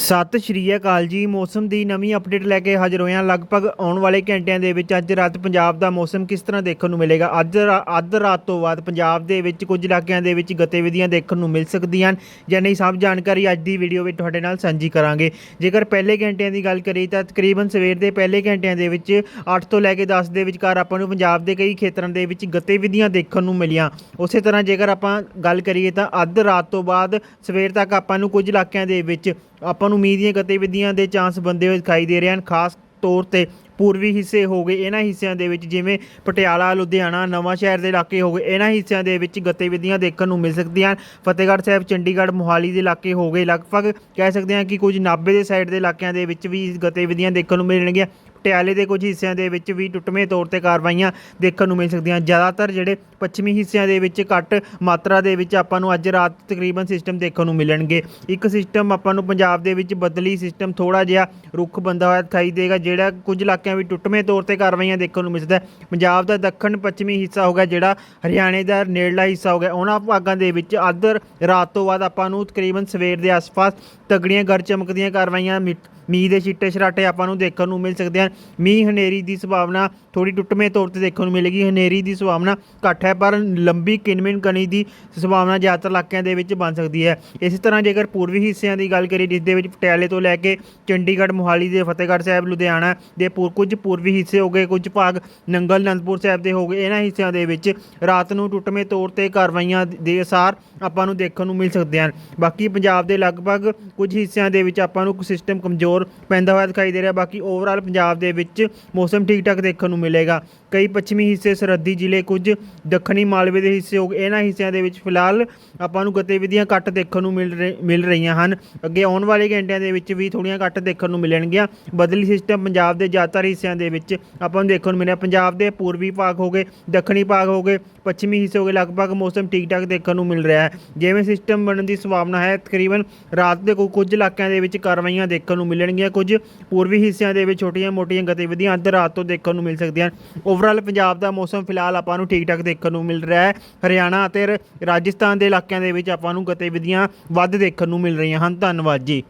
ਸਤਿ ਸ਼੍ਰੀ ਅਕਾਲ ਜੀ। ਮੌਸਮ ਦੀ ਨਵੀਂ ਅਪਡੇਟ ਲੈ ਕੇ ਹਾਜ਼ਰ ਹੋਏ ਹਾਂ ਲਗਭਗ ਆਉਣ ਵਾਲੇ ਘੰਟਿਆਂ ਦੇ ਵਿੱਚ ਅੱਜ ਰਾਤ ਪੰਜਾਬ ਦਾ ਮੌਸਮ ਕਿਸ ਤਰ੍ਹਾਂ ਦੇਖਣ ਨੂੰ ਮਿਲੇਗਾ? ਅੱਜ ਰਾ- ਅੱਧ ਰਾਤ ਤੋਂ ਬਾਅਦ ਪੰਜਾਬ ਦੇ ਵਿੱਚ ਕੁਝ ਇਲਾਕਿਆਂ ਦੇ ਵਿੱਚ ਗਤੀਵਿਧੀਆਂ ਦੇਖਣ ਨੂੰ ਮਿਲ ਸਕਦੀਆਂ ਹਨ। ਜਾਂ ਨਹੀਂ ਸਭ ਜਾਣਕਾਰੀ ਅੱਜ ਦੀ ਵੀਡੀਓ ਵਿੱਚ ਤੁਹਾਡੇ ਨਾਲ ਸਾਂਝੀ ਕਰਾਂਗੇ। ਜੇਕਰ ਪਹਿਲੇ ਘੰਟਿਆਂ ਦੀ ਗੱਲ ਕਰੀਏ ਤਾਂ ਤਕਰੀਬਨ ਸਵੇਰ ਦੇ ਪਹਿਲੇ ਘੰਟਿਆਂ ਦੇ ਵਿੱਚ 8 ਤੋਂ ਲੈ ਕੇ 10 ਦੇ ਵਿਚਕਾਰ ਆਪਾਂ ਨੂੰ ਪੰਜਾਬ ਦੇ ਕਈ ਖੇਤਰਾਂ ਦੇ ਵਿੱਚ ਗਤੀਵਿਧੀਆਂ ਦੇਖਣ ਨੂੰ ਮਿਲੀਆਂ। ਉਸੇ ਤਰ੍ਹਾਂ ਜੇਕਰ ਆਪਾਂ ਗੱਲ ਕਰੀਏ ਤਾਂ ਅੱਧ ਰਾਤ ਤੋਂ ਬਾਅਦ ਸਵੇਰ ਤੱਕ ਆਪਾਂ ਨੂੰ ਕੁਝ ਇਲਾਕਿਆਂ ਦੇ ਵਿੱਚ ਆਪਾਂ ਨੂੰ ਮੀਂਹ ਦੀਆਂ ਗਤੀਵਿਧੀਆਂ ਦੇ ਚਾਂਸ ਬੰਦੇ ਹੋਏ ਦਿਖਾਈ ਦੇ ਰਹੇ ਹਨ। ਖਾਸ ਤੌਰ ਤੇ ਪੂਰਬੀ ਹਿੱਸੇ ਹੋ ਗਏ ਇਹਨਾਂ ਹਿੱਸਿਆਂ ਦੇ ਵਿੱਚ, ਜਿਵੇਂ ਪਟਿਆਲਾ, ਲੁਧਿਆਣਾ, ਨਵਾਂ ਸ਼ਹਿਰ ਦੇ ਇਲਾਕੇ ਹੋ ਗਏ। ਇਹਨਾਂ ਹਿੱਸਿਆਂ ਦੇ ਵਿੱਚ ਗਤੀਵਿਧੀਆਂ ਦੇਖਣ ਨੂੰ ਮਿਲ ਸਕਦੀਆਂ ਹਨ। ਫਤਿਹਗੜ੍ਹ ਸਾਹਿਬ, ਚੰਡੀਗੜ੍ਹ, ਮੋਹਾਲੀ ਦੇ ਇਲਾਕੇ ਹੋ ਗਏ। ਲਗਭਗ ਕਹਿ ਸਕਦੇ ਹਾਂ ਕਿ ਕੁਝ ਨਾਭੇ ਦੇ ਸਾਈਡ ਦੇ ਇਲਾਕਿਆਂ ਦੇ ਵਿੱਚ ਵੀ ਗਤੀਵਿਧੀਆਂ ਦੇਖਣ ਨੂੰ ਮਿਲਣਗੀਆਂ। ਪਟਿਆਲੇ ਦੇ ਕੁਝ ਹਿੱਸਿਆਂ ਦੇ ਵਿੱਚ ਵੀ ਟੁੱਟਵੇਂ ਤੌਰ ਤੇ ਕਾਰਵਾਈਆਂ ਦੇਖਣ ਨੂੰ ਮਿਲ ਸਕਦੀਆਂ। ਜ਼ਿਆਦਾਤਰ ਜਿਹੜੇ ਪੱਛਮੀ ਹਿੱਸਿਆਂ ਦੇ ਵਿੱਚ ਘੱਟ ਮਾਤਰਾ ਦੇ ਵਿੱਚ ਆਪਾਂ ਨੂੰ ਅੱਜ ਰਾਤ ਤਕਰੀਬਨ ਸਿਸਟਮ ਦੇਖਣ ਨੂੰ ਮਿਲਣਗੇ। ਇੱਕ ਸਿਸਟਮ ਆਪਾਂ ਨੂੰ ਪੰਜਾਬ ਦੇ ਵਿੱਚ ਬਦਲੀ ਸਿਸਟਮ ਥੋੜਾ ਜਿਹਾ ਰੁੱਖ ਬੰਦਾ ਹੋਇਆ ਦਿਖਾਈ ਦੇਗਾ, ਜਿਹੜਾ ਕੁਝ ਇਲਾਕਿਆਂ ਵਿੱਚ ਟੁੱਟਵੇਂ ਤੌਰ ਤੇ ਕਾਰਵਾਈਆਂ ਦੇਖਣ ਨੂੰ ਮਿਲਦਾ ਹੈ। ਪੰਜਾਬ ਦਾ ਦੱਖਣ ਪੱਛਮੀ ਹਿੱਸਾ ਹੋ ਗਿਆ, ਜਿਹੜਾ ਹਰਿਆਣੇ ਦਾ ਨੇੜਲਾ ਹਿੱਸਾ ਹੋ ਗਿਆ। ਉਹਨਾਂ ਭਾਗਾਂ ਦੇ ਵਿੱਚ ਅੱਧ ਰਾਤ ਤੋਂ ਬਾਅਦ ਆਪਾਂ ਨੂੰ ਤਕਰੀਬਨ ਸਵੇਰ ਦੇ ਆਸ-ਪਾਸ ਤਗੜੀਆਂ ਗਰ ਚਮਕਦੀਆਂ ਕਾਰਵਾਈਆਂ ਮਿ- ਮੀਂਹ ਦੇ ਛਿੱਟੇ ਛਰਾਟੇ ਆਪਾਂ ਨੂੰ ਦੇਖਣ ਨੂੰ ਮਿਲ ਸਕਦੇ ਹਨ। ਮੀਂਹ ਹਨੇਰੀ ਦੀ ਸੰਭਾਵਨਾ ਥੋੜੀ ਟੁੱਟਵੇਂ ਤੌਰ ਤੇ ਦੇਖਣ ਨੂੰ ਮਿਲੇਗੀ। ਹਨੇਰੀ ਦੀ ਸੰਭਾਵਨਾ ਘੱਟ ਹੈ, ਪਰ ਲੰਬੀ ਕਿਨਮਿਨ ਕਣੀ ਦੀ ਸੰਭਾਵਨਾ ਜ਼ਿਆਦਾਤਰ ਇਲਾਕਿਆਂ ਦੇ ਵਿੱਚ ਬਣ ਸਕਦੀ ਹੈ। ਇਸੇ ਤਰ੍ਹਾਂ ਜੇਕਰ ਪੂਰਬੀ ਹਿੱਸਿਆਂ ਦੀ ਗੱਲ ਕਰੀਏ, ਜਿਸ ਦੇ ਵਿੱਚ ਪਟਿਆਲੇ ਤੋਂ ਲੈ ਕੇ ਚੰਡੀਗੜ੍ਹ, ਮੋਹਾਲੀ ਦੇ ਫਤਿਹਗੜ੍ਹ ਸਾਹਿਬ, ਲੁਧਿਆਣਾ ਦੇ ਪੂਰ ਕੁਝ ਪੂਰਬੀ ਹਿੱਸੇ ਹੋ ਗਏ, ਕੁਝ ਭਾਗ ਨੰਗਲ, ਅਨੰਦਪੁਰ ਸਾਹਿਬ ਦੇ ਹੋ ਗਏ। ਇਹਨਾਂ ਹਿੱਸਿਆਂ ਦੇ ਵਿੱਚ ਰਾਤ ਨੂੰ ਟੁੱਟਵੇਂ ਤੌਰ ਤੇ ਕਾਰਵਾਈਆਂ ਦੇ ਅਸਾਰ ਆਪਾਂ ਨੂੰ ਦੇਖਣ ਨੂੰ ਮਿਲ ਸਕਦੇ ਹਨ। ਬਾਕੀ ਪੰਜਾਬ ਦੇ ਲਗਭਗ ਕੁਝ ਹਿੱਸਿਆਂ ਦੇ ਵਿੱਚ ਆਪਾਂ ਨੂੰ ਸਿਸਟਮ ਕਮਜ਼ੋਰ ਪੈਂਦਾ ਹੋਇਆ ਦਿਖਾਈ ਦੇ ਰਿਹਾ। ਬਾਕੀ ਓਵਰਆਲ ਪੰਜਾਬ ਦੇ ਵਿੱਚ ਮੌਸਮ ਠੀਕ ਠਾਕ ਦੇਖਣ ਨੂੰ ਮਿਲੇਗਾ। ਕਈ ਪੱਛਮੀ ਹਿੱਸੇ, ਸਰਹੱਦੀ ਜ਼ਿਲ੍ਹੇ, ਕੁਝ ਦੱਖਣੀ ਮਾਲਵੇ ਦੇ ਹਿੱਸੇ ਹੋ ਇਹਨਾਂ ਹਿੱਸਿਆਂ ਦੇ ਵਿੱਚ ਫਿਲਹਾਲ ਆਪਾਂ ਨੂੰ ਗਤੀਵਿਧੀਆਂ ਘੱਟ ਦੇਖਣ ਨੂੰ ਮਿਲ ਰਹੇ- ਮਿਲ ਰਹੀਆਂ ਹਨ। ਅੱਗੇ ਆਉਣ ਵਾਲੇ ਘੰਟਿਆਂ ਦੇ ਵਿੱਚ ਵੀ ਥੋੜੀਆਂ ਘੱਟ ਦੇਖਣ ਨੂੰ ਮਿਲਣਗੀਆਂ। ਬਦਲੀ ਸਿਸਟਮ ਪੰਜਾਬ ਦੇ ਜ਼ਿਆਦਾਤਰ ਹਿੱਸਿਆਂ ਦੇ ਵਿੱਚ ਆਪਾਂ ਨੂੰ ਦੇਖਣ ਨੂੰ ਮਿਲਿਆ। ਪੰਜਾਬ ਦੇ ਪੂਰਬੀ ਭਾਗ ਹੋ ਗਏ, ਦੱਖਣੀ ਭਾਗ ਹੋ ਗਏ, ਪੱਛਮੀ ਹਿੱਸੇ ਹੋ ਗਏ। ਲਗਭਗ ਮੌਸਮ ਠੀਕ ਠਾਕ ਦੇਖਣ ਨੂੰ ਮਿਲ ਰਿਹਾ ਹੈ। ਜਿਵੇਂ ਸਿਸਟਮ ਬਣਨ ਦੀ ਸੰਭਾਵਨਾ ਹੈ, ਤਕਰੀਬਨ ਰਾਤ ਦੇ ਕੁ- ਕੁਝ ਇਲਾਕਿਆਂ ਦੇ ਵਿੱਚ ਕਾਰਵਾਈਆਂ ਦੇਖਣ ਨੂੰ ਮਿਲਣਗੀਆਂ। ਕੁਝ ਪੂਰਬੀ ਹਿੱਸਿਆਂ ਦੇ ਵਿੱਚ ਛੋਟੀਆਂ ਛੋਟੀਆਂ ਗਤੀਵਿਧੀਆਂ ਅੱਧ ਰਾਤ ਤੋਂ ਦੇਖਣ ਨੂੰ ਮਿਲ ਸਕਦੀਆਂ ਹਨ। ਓਵਰਆਲ ਪੰਜਾਬ ਦਾ ਮੌਸਮ ਫਿਲਹਾਲ ਆਪਾਂ ਨੂੰ ਠੀਕ ਠਾਕ ਦੇਖਣ ਨੂੰ ਮਿਲ ਰਿਹਾ ਹੈ। ਹਰਿਆਣਾ ਅਤੇ ਰਾਜਸਥਾਨ ਦੇ ਇਲਾਕਿਆਂ ਦੇ ਵਿੱਚ ਆਪਾਂ ਨੂੰ ਗਤੀਵਿਧੀਆਂ ਵੱਧ ਦੇਖਣ ਨੂੰ ਮਿਲ ਰਹੀਆਂ ਹਨ। ਧੰਨਵਾਦ ਜੀ।